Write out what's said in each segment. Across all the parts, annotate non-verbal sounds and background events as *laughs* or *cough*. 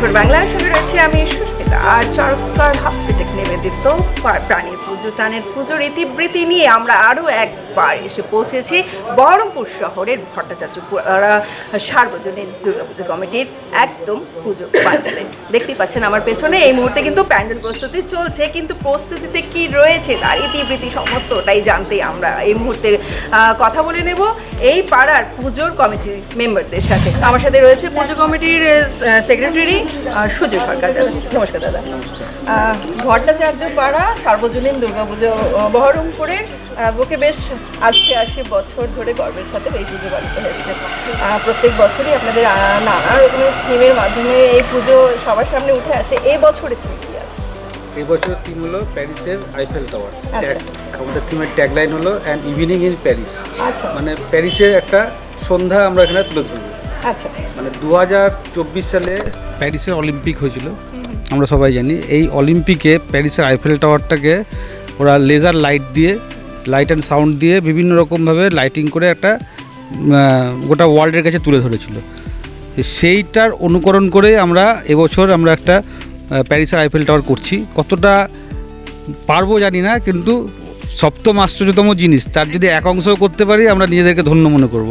Twenty বাংলার সঙ্গে রয়েছে আমি সুস্মিতা। আর চরস্কার হসপিটেক নিবেদিত দিত প্রাণীর পুজো, টানের পুজোর ইতিবৃত্তি নিয়ে আমরা আরও একবার এসে পৌঁছেছি বহরমপুর শহরের ভট্টাচার্য সার্বজনীন দুর্গাপুজো কমিটির একদম পুজো প্যান্ডেলে দেখতেই পাচ্ছেন আমার পেছনে এই মুহূর্তে কিন্তু প্যান্ডেল প্রস্তুতি চলছে, কিন্তু প্রস্তুতিতে কি রয়েছে তার ইতিবৃত্তি সমস্তটাই জানতে আমরা এই মুহূর্তে কথা বলে নেব এই পাড়ার পুজোর কমিটির মেম্বারদের সাথে। আমার সাথে রয়েছে পুজো কমিটির সেক্রেটারি সুজয় সরকার দাদা। নমস্কার দাদা। ভট্টাচার্য পাড়া সার্বজনীন দুর্গাপুজো বহরমপুরের বুকে বেশ আশি আশি বছর ধরে গর্বের সাথে এই পুজো পালিত হয়েছে। প্রত্যেক বছরই আপনাদের নানা রকমের থিমের মাধ্যমে এই পুজো সবার সামনে উঠে আসে। এই বছরে থিম কি আছে? এবছর থিম হলো প্যারিসের আইফেল টাওয়ার। আচ্ছা। আমাদের থিমের ট্যাগলাইন হলো অ্যান্ড ইভিনিং ইন প্যারিস আচ্ছা। মানে প্যারিসের একটা সন্ধ্যা আমরা এখানে তুলে ধরবো। আচ্ছা। মানে দু হাজার চব্বিশ সালে প্যারিসের অলিম্পিক হয়েছিল। আমরা সবাই জানি এই অলিম্পিকে প্যারিসের আইফেল টাওয়ারটাকে ওরা লেজার লাইট দিয়ে লাইট অ্যান্ড সাউন্ড দিয়ে বিভিন্ন রকমভাবে লাইটিং করে একটা গোটা ওয়ার্ল্ডের কাছে তুলে ধরেছিল। সেইটার অনুকরণ করে আমরা এবছর আমরা একটা প্যারিসের আইফেল টাওয়ার করছি। কতটা পারব জানি না কিন্তু সপ্তম আশ্চর্যতম জিনিস তার যদি এক অংশ করতে পারি আমরা নিজেদেরকে ধন্য মনে করব।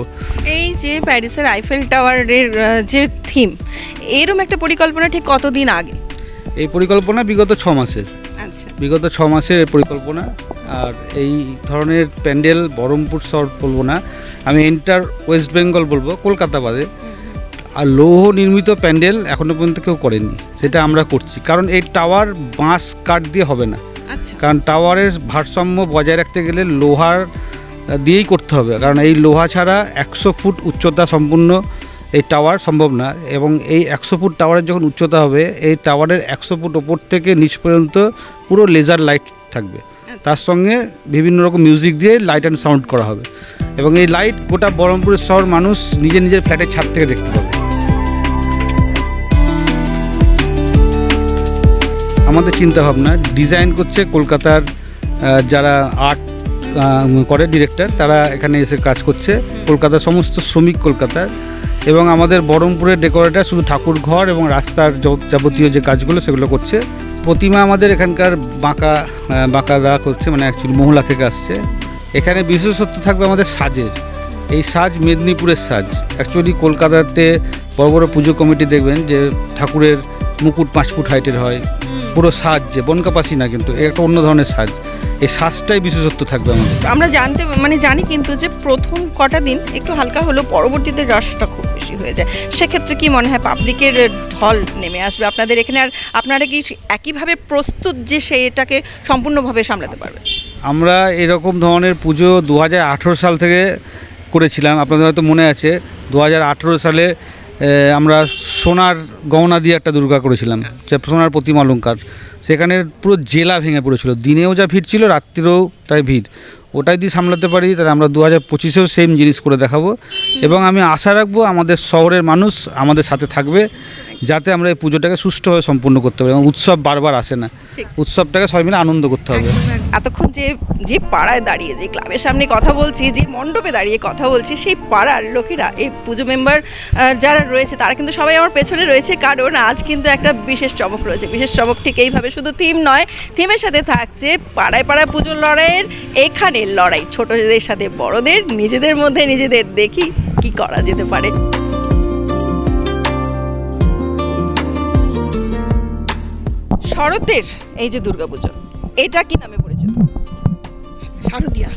এই যে প্যারিসের আইফেল টাওয়ারের যে থিম এরম একটা পরিকল্পনা ঠিক কতদিন আগে? এই পরিকল্পনা বিগত ছ মাসের। বিগত ছ মাসের পরিকল্পনা আর এই ধরনের প্যান্ডেল বহরমপুর শহর বলব না আমি এন্টার ওয়েস্ট বেঙ্গল বলব কলকাতা বাদে। আর লৌহ নির্মিত প্যান্ডেল এখনও পর্যন্ত কেউ করেনি সেটা আমরা করছি। কারণ এই টাওয়ার বাঁশ কাঠ দিয়ে হবে না। আচ্ছা। কারণ টাওয়ারের ভারসাম্য বজায় রাখতে গেলে লোহার দিয়েই করতে হবে। কারণ এই লোহা ছাড়া একশো ফুট উচ্চতা সম্পূর্ণ এই টাওয়ার সম্ভব না এবং এই একশো ফুট টাওয়ারের যখন উচ্চতা হবে এই টাওয়ারের একশো ফুট ওপর থেকে নিচ পর্যন্ত পুরো লেজার লাইট থাকবে। তার সঙ্গে বিভিন্ন রকম মিউজিক দিয়ে লাইট অ্যান্ড সাউন্ড করা হবে। এবং এই লাইট গোটা বহরমপুরের শহর মানুষ নিজের নিজের ফ্ল্যাটের ছাদ থেকে দেখতে পাবে। আমাদের চিন্তা ভাবনা ডিজাইন করছে কলকাতার যারা আর্ট করে ডিরেক্টর তারা এখানে এসে কাজ করছে। কলকাতার সমস্ত শ্রমিক কলকাতার। এবং আমাদের বহরমপুরের ডেকোরেটার শুধু ঠাকুর ঘর এবং রাস্তার যাবতীয় যে কাজগুলো সেগুলো করছে। প্রতিমা আমাদের এখানকার বাঁকা বাঁকা বাঁকাদা করছে মানে অ্যাকচুয়ালি মহলা থেকে আসছে। এখানে বিশেষত্ব থাকবে আমাদের সাজের। এই সাজ মেদিনীপুরের সাজ। অ্যাকচুয়ালি কলকাতাতে বড় বড় পুজো কমিটি দেখবেন যে ঠাকুরের মুকুট পাঁচ ফুট হাইটের হয়। পুরো সাজ যে বনকাপাসি না কিন্তু একটা অন্য ধরনের সাজ। এই শ্বাসটাই বিশেষত্ব থাকবে আমাদের। আমরা জানতে মানে জানি কিন্তু যে প্রথম কটা দিন একটু হালকা হলেও পরবর্তীতে রসটা খুব বেশি হয়ে যায়। সেক্ষেত্রে কি মনে হয় পাবলিকের ঢল নেমে আসবে? আপনাদের এখানে আর আপনারা কি একইভাবে প্রস্তুত যে সেটাকে সম্পূর্ণভাবে সামলাতে পারবে আমরা এরকম ধরনের পুজো দু হাজার আঠেরো সাল থেকে করেছিলাম। আপনাদের হয়তো মনে আছে দুহাজার আঠেরো সালে আমরা সোনার গহনা দিয়ে একটা দুর্গা করেছিলাম সে সোনার প্রতিমা অলঙ্কার সেখানে পুরো জেলা ভেঙে পড়েছিল। দিনেও যা ভিড় ছিল রাত্রিরেও তাই ভিড়। ওটাই দিয়ে সামলাতে পারি তাহলে আমরা দু হাজার পঁচিশেও সেম জিনিস করে দেখাবো। এবং আমি আশা রাখব আমাদের শহরের মানুষ আমাদের সাথে থাকবে যাতে আমরা এই পুজোটাকে সুষ্ঠুভাবে সম্পূর্ণ করতে পারি। এবং উৎসব বারবার আসে না। উৎসবটাকে সবাই মিলে আনন্দ করতে হবে। এতক্ষণ যে যে পাড়ায় দাঁড়িয়ে, যে ক্লাবের সামনে কথা বলছি, যে মণ্ডপে দাঁড়িয়ে কথা বলছি, সেই পাড়ার লোকেরা, এই পুজো মেম্বার যারা রয়েছে, তারা কিন্তু সবাই আমার পেছনে রয়েছে। কারণ আজ কিন্তু একটা বিশেষ চমক রয়েছে। বিশেষ চমক ঠিক এইভাবে শুধু থিম নয়, থিমের সাথে থাকছে পাড়ায় পাড়ায় পুজোর লড়াইয়ের এখানে লড়াই। ছোটদের সাথে, বড়দের, নিজেদের মধ্যে নিজেদের, দেখি কি করা যেতে পারে। শরতের এই যে দুর্গাপুজো, এটা কি নামে পরিচিত শারদিয়া।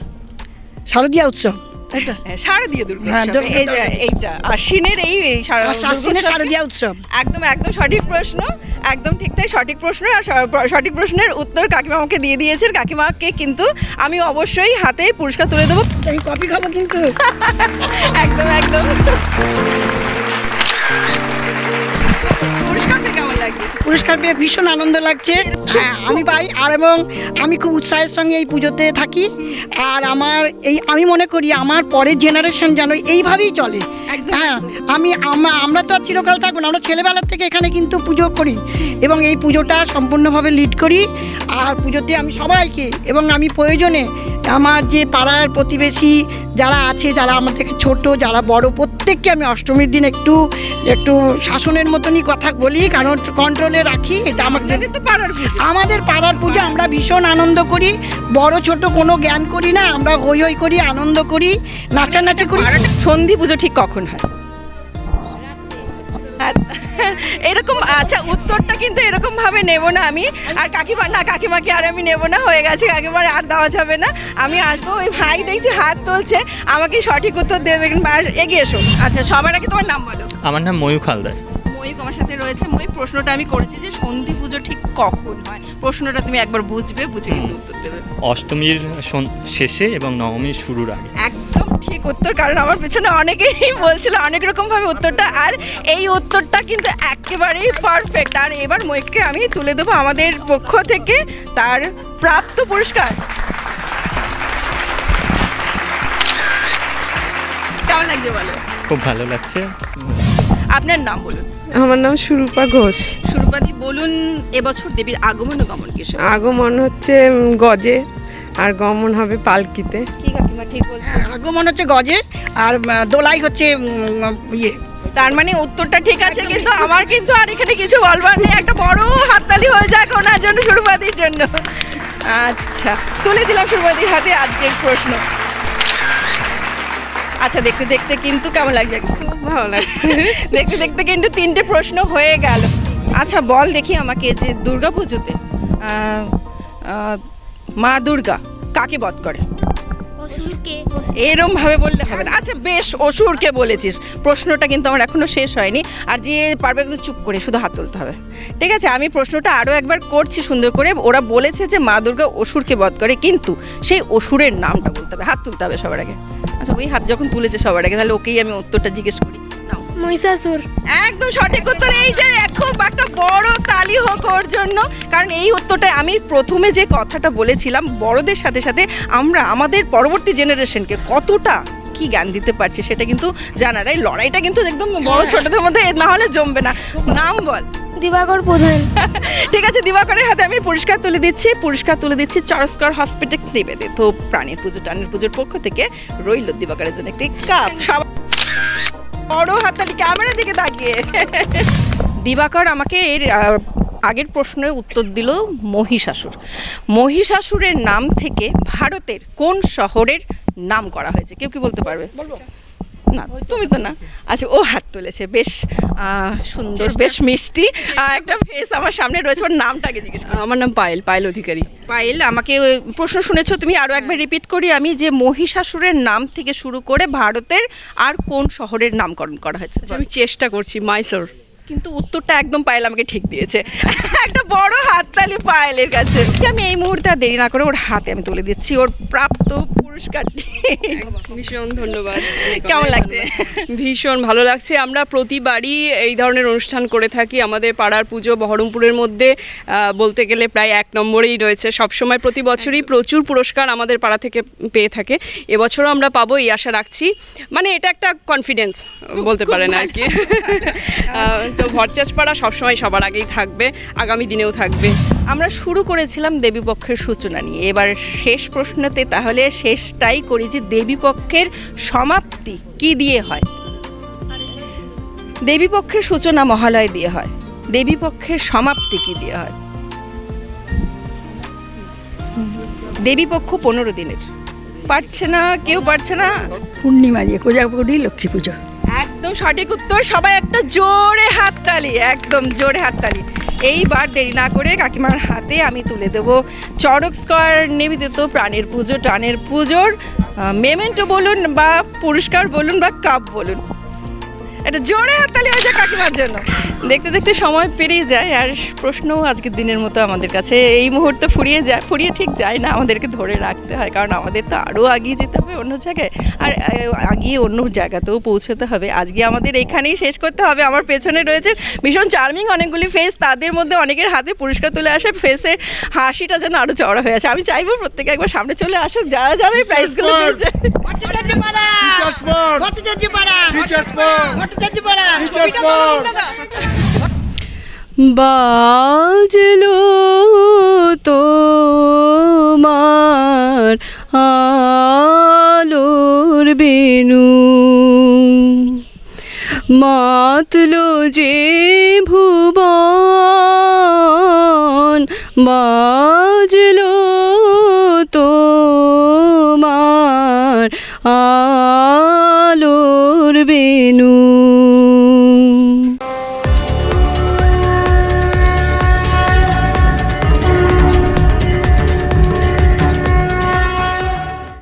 শারদিয়া উৎসব হ্যাঁ, শারদীয় দুর্গা হ্যাঁ, এই এইটা আশ্বিনের শারদিয়া উৎসব। একদম একদম সঠিক প্রশ্ন একদম ঠিক তাই সঠিক প্রশ্ন আর সঠিক প্রশ্নের উত্তর কাকিমা আমাকে দিয়ে দিয়েছেন। কাকিমাকে কিন্তু আমি অবশ্যই হাতে পুরস্কার তুলে দেবো। আমি কপি খাব কিন্তু। *laughs* একদম একদম। পুরস্কার পেয়ে ভীষণ আনন্দ লাগছে। হ্যাঁ আমি পাই আর এবং আমি খুব উৎসাহের সঙ্গে এই পুজোতে থাকি। আর আমার এই আমি মনে করি আমার পরের জেনারেশন যেন এইভাবেই চলে। হ্যাঁ আমি আমরা আমরা তো আর চিরকাল থাকব না আমরা ছেলেবেলার থেকে এখানে কিন্তু পুজো করি এবং এই পুজোটা সম্পূর্ণভাবে লিড করি। আর পুজোতে আমি সবাইকে এবং আমি প্রয়োজনে আমার যে পাড়ার প্রতিবেশী যারা আছে যারা আমার থেকে ছোট যারা বড় প্রত্যেককে আমি অষ্টমীর দিন একটু একটু শাসনের মতনই কথা বলি কারণ কন্ট্রোলে রাখি এটা আমার তো পাড়ার পুজো। আমাদের পাড়ার পুজো আমরা ভীষণ আনন্দ করি। বড় ছোট কোনো জ্ঞান করি না আমরা হই হই করি আনন্দ করি নাচানাচি করি। সন্ধি পুজো ঠিক কখন হয়? এরকম আচ্ছা উত্তরটা কিন্তু এরকম ভাবে নেব না আমি। আর কাকিমা না কাকিমাকে আর আমি নেব না হয়ে গেছে কাকিমার আর দেওয়া যাবে না। আমি আসব ওই ভাই দেখছি হাত তুলছে আমাকে সঠিক উত্তর দেবে কিংবা এগিয়ে এসো। আচ্ছা সবার আগে তোমার নাম বলো। আমার নাম ময়ূখ হালদার। ময়ূক আমার সাথে রয়েছে। মই প্রশ্নটা আমি করেছি যে সন্ধি পুজো ঠিক কখন হয়? প্রশ্নটা তুমি একবার বুঝবে বুঝে কিন্তু উত্তর দেবে। অষ্টমীর সন- শেষে এবং নবমীর শুরুর আগে। ঠিক উত্তর কারণ আমার পেছনে অনেকেই বলছিল অনেক রকম ভাবে উত্তরটা আর এই উত্তরটা কিন্তু একেবারেই পারফেক্ট আর এবার মৈককে আমি তুলে দেবো আমাদের পক্ষ থেকে তার প্রাপ্ত পুরস্কার। কেমন লাগছে বলো? খুব ভালো লাগছে। আপনার নাম বলুন। আমার নাম সুরূপা ঘোষ। সুরপাদি বলুন এবছর দেবীর আগমন ও গমন কিসে আগমন হচ্ছে গজে আর গমন হবে পালকিতে। কি কাকিমা ঠিক বলছে। আগমন হচ্ছে গজে আর দোলাই হচ্ছে ইয়ে। তার মানে উত্তরটা ঠিক আছে কিন্তু আমার কিন্তু আর এখানে কিছু বলবার নেই। একটা বড় হাততালি হয়ে যাক ওনার জন্য সুরবাদির জন্য। আচ্ছা তুলে দিলাম সুরবাদির হাতে আজকের প্রশ্ন। আচ্ছা দেখতে দেখতে কিন্তু কেমন লাগছে? খুব ভালো লাগছে। *laughs* দেখতে দেখতে কিন্তু তিনটে প্রশ্ন হয়ে গেল। আচ্ছা বল দেখি আমাকে যে দুর্গা পুজোতে মা দুর্গা কাকে বধ করে? অসুরকে এরম ভাবে বললে হবে না। আচ্ছা বেশ, অসুরকে বলেছিস। প্রশ্নটা কিন্তু আমার এখনও শেষ হয়নি। আর যে পারবে একদম চুপ করে, শুধু হাত তুলতে হবে। ঠিক আছে, আমি প্রশ্নটা আরও একবার করছি সুন্দর করে। ওরা বলেছে যে মা দুর্গা অসুরকে বধ করে, কিন্তু সেই অসুরের নামটা বলতে হবে। হাত তুলতে হবে সবার আগে। আচ্ছা ওই হাত যখন তুলেছে সবার আগে, তাহলে ওকেই আমি উত্তরটা জিজ্ঞেস করি। মহিষাসুর। একদম সঠিক উত্তর এই যে খুব একটা বড় তালি হোক ওর জন্য। কারণ এই উত্তরটা আমি প্রথমে যে কথাটা বলেছিলাম বড়দের সাথে সাথে আমরা আমাদের পরবর্তী জেনারেশনকে কতটা কি জ্ঞান দিতে পারছি সেটা কিন্তু জানার। এই লড়াইটা কিন্তু একদম বড় ছোটদের মধ্যে না হলে জমবে না। নাম বল। দিবাকর প্রধান *laughs* ঠিক আছে দিবাকরের হাতে আমি পুরস্কার তুলে দিচ্ছি। পুরস্কার তুলে দিচ্ছি চরস্কর হসপিটাল নিবেদিত প্রাণীর পুজো টানের পুজোর পক্ষ থেকে রইল দিবাকরের জন্য একটি কাপ। সব বড় হাততালি, ক্যামেরার দিকে তাকিয়ে। দিবাকর আমাকে এর আগের প্রশ্নের উত্তর দিল মহিষাসুর। মহিষাসুরের নাম থেকে ভারতের কোন শহরের নাম করা হয়েছে? কেউ কি বলতে পারবে? না তুমি তো না। আচ্ছা ও হাত তুলেছে বেশ সুন্দর বেশ মিষ্টি। একটা ফেস আমার সামনে রয়েছে ওর নামটাকে জিজ্ঞেস করি। আমার নাম পায়েল পায়েল অধিকারী। পায়েল আমাকে প্রশ্ন শুনেছো? তুমি আরও একবার রিপিট করি আমি যে মহিষাসুরের নাম থেকে শুরু করে ভারতের আর কোন শহরের নামকরণ করা হয়েছে? আমি চেষ্টা করছি মাইসোর কিন্তু উত্তরটা একদম পায়েল আমাকে ঠিক দিয়েছে। একটা বড় হাততালি পায়েলের কাছে। আমি এই মুহূর্তে আর দেরি না করে ওর হাতে আমি তুলে দিচ্ছি। ওর প্রাপ্ত পুরস্কারটি ভীষণ ধন্যবাদ। কেমন লাগছে? ভীষণ ভালো লাগছে। আমরা প্রতিবারই এই ধরনের অনুষ্ঠান করে থাকি। আমাদের পাড়ার পুজো বহরমপুরের মধ্যে বলতে গেলে প্রায় এক নম্বরেই রয়েছে। সবসময় প্রতি বছরই প্রচুর পুরস্কার আমাদের পাড়া থেকে পেয়ে থাকে। এবছরও আমরা পাবো এই আশা রাখছি। মানে এটা একটা কনফিডেন্স বলতে পারেন আর কি। *laughs* তো ভরচাজ পাড়া সবসময় সবার আগেই থাকবে, আগামী দিনেও থাকবে। আমরা শুরু করেছিলাম দেবীপক্ষের সূচনা নিয়ে। এবার শেষ প্রশ্নতে তাহলে শেষটাই করি যে দেবীপক্ষের সমাপ্তি কি দিয়ে হয়? দেবীপক্ষের সূচনা মহালয় দিয়ে হয়। দেবীপক্ষের সমাপ্তি কি দিয়ে হয়? দেবীপক্ষ পনেরো দিনের। পারছে না, কেউ পারছে না? পূর্ণিমা দিয়ে, কোজাগরি লক্ষ্মী পুজো। সঠিক উত্তর, সবাই একটা জোরে হাততালি একদম জোরে হাততালি এইবার দেরি না করে কাকিমার হাতে আমি তুলে দেব চড়ক স্কয়ার নিবেদিত প্রাণের পুজো, টানের পুজোর মেমেন্টো বলুন বা পুরস্কার বলুন বা কাপ বলুন। এটা জোরে হাততালি হয়েছে কাকিমার জন্য। দেখতে দেখতে সময় পেরিয়ে যায় আর প্রশ্নও আজকের দিনের মতো আমাদের কাছে এই মুহূর্তে ফুরিয়ে যায় ফুরিয়ে ঠিক যায় না। আমাদেরকে ধরে রাখতে হয় কারণ আমাদের তো আরও আগিয়ে যেতে হবে অন্য জায়গায়। আর আগিয়ে অন্য জায়গাতেও পৌঁছতে হবে। আজকে আমাদের এখানেই শেষ করতে হবে। আমার পেছনে রয়েছে ভীষণ চার্মিং অনেকগুলি ফেস তাদের মধ্যে অনেকের হাতে পুরস্কার তুলে আসে। ফেসে হাসিটা যেন আরও চড়া হয়ে আছে। আমি চাইব প্রত্যেকে একবার সামনে চলে আসুক। যারা যাবে প্রাইজগুলো পেয়েছে বাজলো তোমার আলোর বেনু মাতলো যে ভুবন বাজলো